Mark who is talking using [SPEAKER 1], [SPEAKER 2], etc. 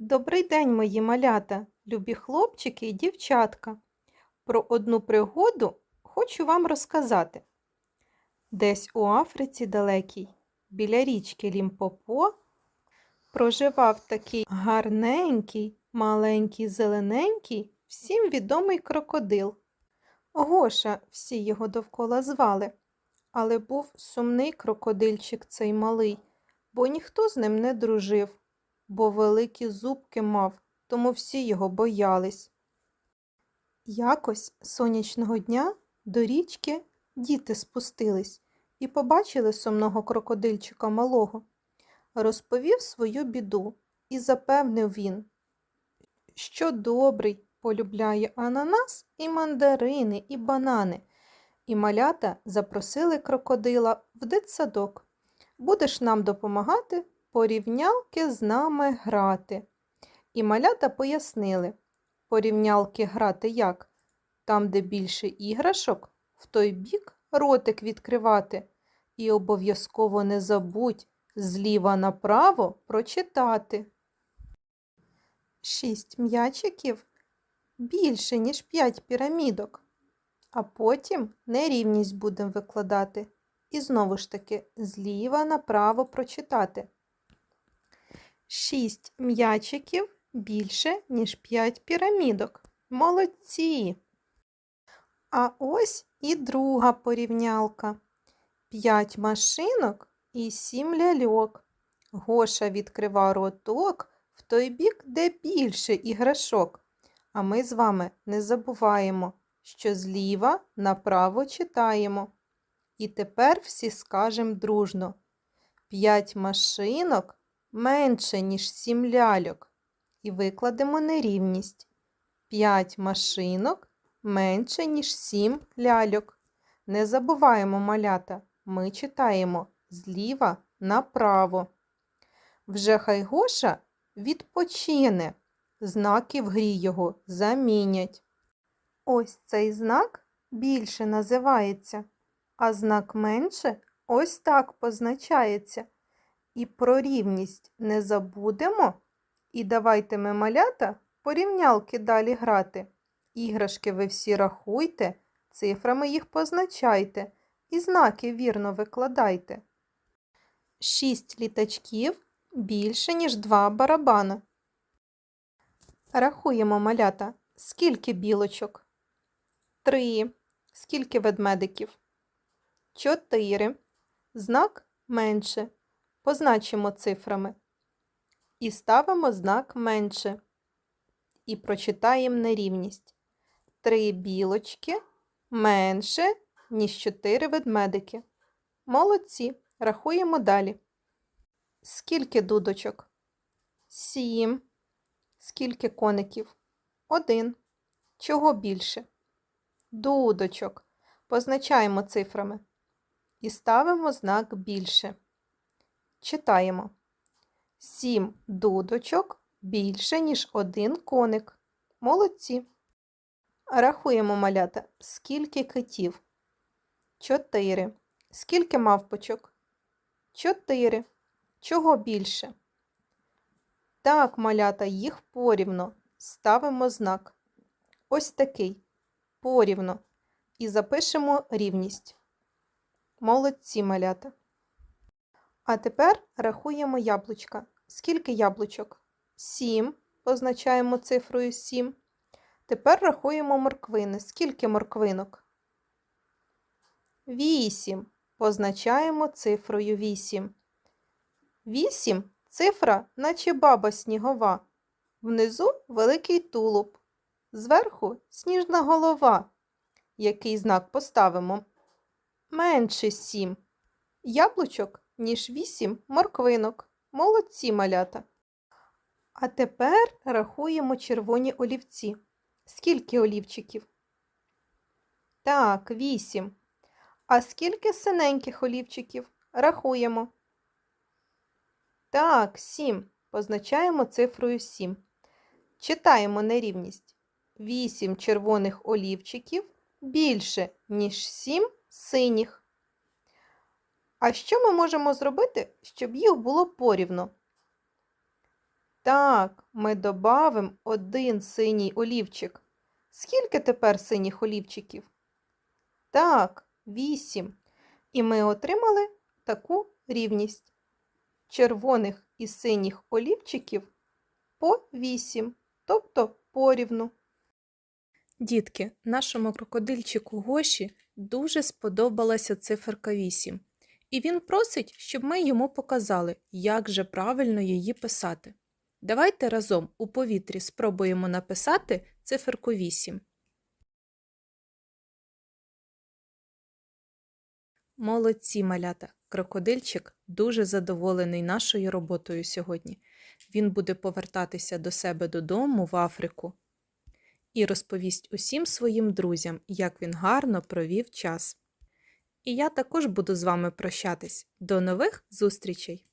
[SPEAKER 1] Добрий день, мої малята, любі хлопчики і дівчатка. Про одну пригоду хочу вам розказати. Десь у Африці далекій, біля річки Лімпопо, проживав такий гарненький, маленький, зелененький, всім відомий крокодил. Гоша всі його довкола звали, але був сумний крокодильчик цей малий, бо ніхто з ним не дружив бо великі зубки мав, тому всі його боялись. Якось сонячного дня до річки діти спустились і побачили сумного крокодильчика малого. Розповів свою біду і запевнив він, що добрий полюбляє ананас і мандарини, і банани. І малята запросили крокодила в дитсадок. Будеш нам допомагати порівнялки з нами грати. І малята пояснили порівнялки грати як? Там, де більше іграшок, в той бік ротик відкривати. І обов'язково не забудь зліва направо прочитати. Шість м'ячиків більше, ніж п'ять пірамідок. А потім нерівність будемо викладати. І знову ж таки зліва направо прочитати. Шість м'ячиків більше, ніж п'ять пірамідок. Молодці. А ось і друга порівнялка. П'ять машинок і сім ляльок. Гоша відкрива роток в той бік, де більше іграшок. А ми з вами не забуваємо, що зліва направо читаємо. І тепер всі скажемо дружно: п'ять машинок менше, ніж сім ляльок. І викладемо нерівність. П'ять машинок менше, ніж сім ляльок. Не забуваємо малята, ми читаємо зліва направо. Вже хай Гоша відпочине, знаки в грі його замінять. Ось цей знак більше називається, а знак менше ось так позначається. І про рівність не забудемо. І давайте ми малята порівнялки далі грати. Іграшки ви всі рахуйте, цифрами їх позначайте і знаки вірно викладайте. Шість літачків більше, ніж два барабана. Рахуємо малята. Скільки білочок? Три. Скільки ведмедиків? Чотири. Знак менше позначимо цифрами і ставимо знак менше. І прочитаємо нерівність. Три білочки менше, ніж чотири ведмедики. Молодці. Рахуємо далі. Скільки дудочок? Сім. Скільки коників? Один. Чого більше? Дудочок. Позначаємо цифрами. І ставимо знак більше. Читаємо. Сім дудочок більше, ніж один коник. Молодці. Рахуємо малята. Скільки китів? Чотири. Скільки мавпочок? Чотири. Чого більше? Так, малята, їх порівно. Ставимо знак. Ось такий. Порівно. І запишемо рівність. Молодці малята. А тепер рахуємо яблучка. Скільки яблучок? Сім. Позначаємо цифрою 7. Тепер рахуємо морквини. Скільки морквинок? 8. Позначаємо цифрою 8. 8 цифра, наче баба снігова. Внизу великий тулуб. Зверху сніжна голова. Який знак поставимо? Менше 7. Яблучок ніж вісім морквинок. Молодці малята. А тепер рахуємо червоні олівці. Скільки олівчиків? Так, вісім. А скільки синеньких олівчиків? Рахуємо. Так, сім. Позначаємо цифрою сім. Читаємо нерівність. Вісім червоних олівчиків більше, ніж сім синіх. А що ми можемо зробити, щоб їх було порівно? Так, ми добавимо один синій олівчик. Скільки тепер синіх олівчиків? Так, вісім. І ми отримали таку рівність. Червоних і синіх олівчиків по 8, тобто порівну. Дітки, нашому крокодильчику Гоші дуже сподобалася циферка 8. І він просить, щоб ми йому показали, як же правильно її писати. Давайте разом у повітрі спробуємо написати циферку 8. Молодці, малята! Крокодильчик дуже задоволений нашою роботою сьогодні. Він буде повертатися до себе додому в Африку і розповість усім своїм друзям, як він гарно провів час. І я також буду з вами прощатись. До нових зустрічей!